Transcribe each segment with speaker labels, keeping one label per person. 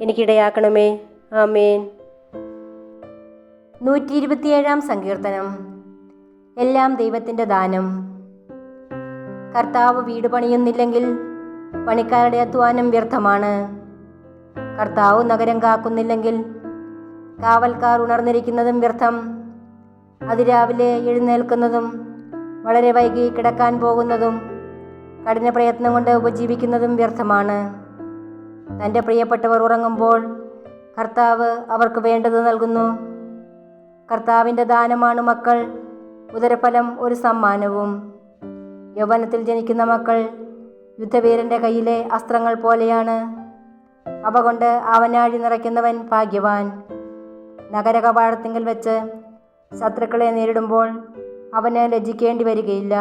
Speaker 1: എനിക്കിടയാക്കണമേ. ആമേൻ. നൂറ്റി ഇരുപത്തിയേഴാം സങ്കീർത്തനം. എല്ലാം ദൈവത്തിന്റെ ദാനം. കർത്താവ് വീട് പണിയുന്നില്ലെങ്കിൽ പണിക്കാരുടെ അധ്വാനം വ്യർത്ഥമാണ്. കർത്താവ് നഗരം കാക്കുന്നില്ലെങ്കിൽ കാവൽക്കാർ ഉണർന്നിരിക്കുന്നതും വ്യർത്ഥം. അതിരാവിലെ എഴുന്നേൽക്കുന്നതും വളരെ വൈകി കിടക്കാൻ പോകുന്നതും കഠിന പ്രയത്നം കൊണ്ട് ഉപജീവിക്കുന്നതും വ്യർത്ഥമാണ്. തന്റെ പ്രിയപ്പെട്ടവർ ഉറങ്ങുമ്പോൾ കർത്താവ് അവർക്ക് വേണ്ടത് നൽകുന്നു. കർത്താവിന്റെ ദാനമാണ് മക്കൾ ഉദരഫലം ഒരു സമ്മാനവും. യൗവനത്തിൽ ജനിക്കുന്ന മക്കൾ യുദ്ധവീരന്റെ കയ്യിലെ അസ്ത്രങ്ങൾ പോലെയാണ്. അവ കൊണ്ട് അവനാഴി നിറയ്ക്കുന്നവൻ ഭാഗ്യവാൻ. നഗര കവാടത്തിങ്കിൽ വെച്ച് ശത്രുക്കളെ നേരിടുമ്പോൾ അവനെ ലജ്ജിക്കേണ്ടി വരികയില്ല.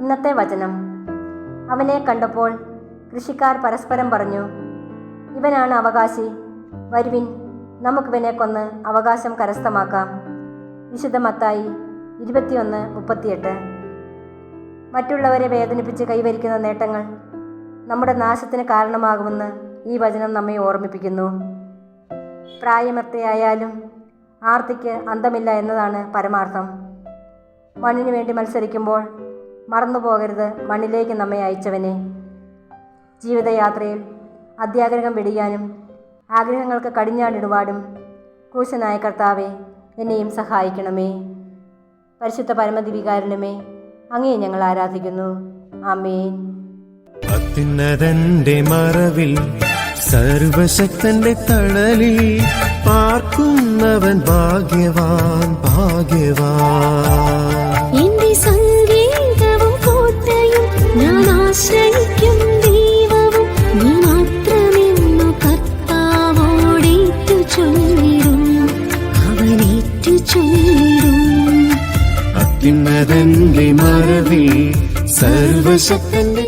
Speaker 1: ഇന്നത്തെ വചനം. അവനെ കണ്ടപ്പോൾ കൃഷിക്കാർ പരസ്പരം പറഞ്ഞു ഇവനാണ് അവകാശി. വരുവിൻ നമുക്കിവനെ കൊന്ന് അവകാശം കരസ്ഥമാക്കാം. വിശുദ്ധ മത്തായി ഇരുപത്തിയൊന്ന് മുപ്പത്തിയെട്ട്. മറ്റുള്ളവരെ വേദനിപ്പിച്ച് കൈവരിക്കുന്ന നേട്ടങ്ങൾ നമ്മുടെ നാശത്തിന് കാരണമാകുമെന്ന് ഈ വചനം നമ്മെ ഓർമ്മിപ്പിക്കുന്നു. പ്രായമർത്തയായാലും ആർത്തിക്ക് അന്തമില്ല എന്നതാണ് പരമാർത്ഥം. മണ്ണിനു വേണ്ടി മത്സരിക്കുമ്പോൾ മറന്നു പോകരുത് മണ്ണിലേക്ക് നമ്മെ അയച്ചവനെ. ജീവിതയാത്രയിൽ അത്യാഗ്രഹം വെടിയാനും ആഗ്രഹങ്ങൾക്ക് കടിഞ്ഞാണിടുവാടും ക്രൂശനായ കർത്താവെ എന്നെയും സഹായിക്കണമേ. പരിശുദ്ധ പരമദിവികാരണമേ അങ്ങേ ഞങ്ങൾ ആരാധിക്കുന്നു. ആമേൻ.
Speaker 2: അത്യുന്നതന്റെ മറവിൽ സർവശക്തന്റെ തണലിൽ പാർക്കുന്നവൻ ഭാഗ്യവാൻ ഭാഗ്യവാൻ.
Speaker 3: ചൊല്ലിടും
Speaker 2: അത്യുന്നതന്റെ മറവിൽ സർവശക്തന്റെ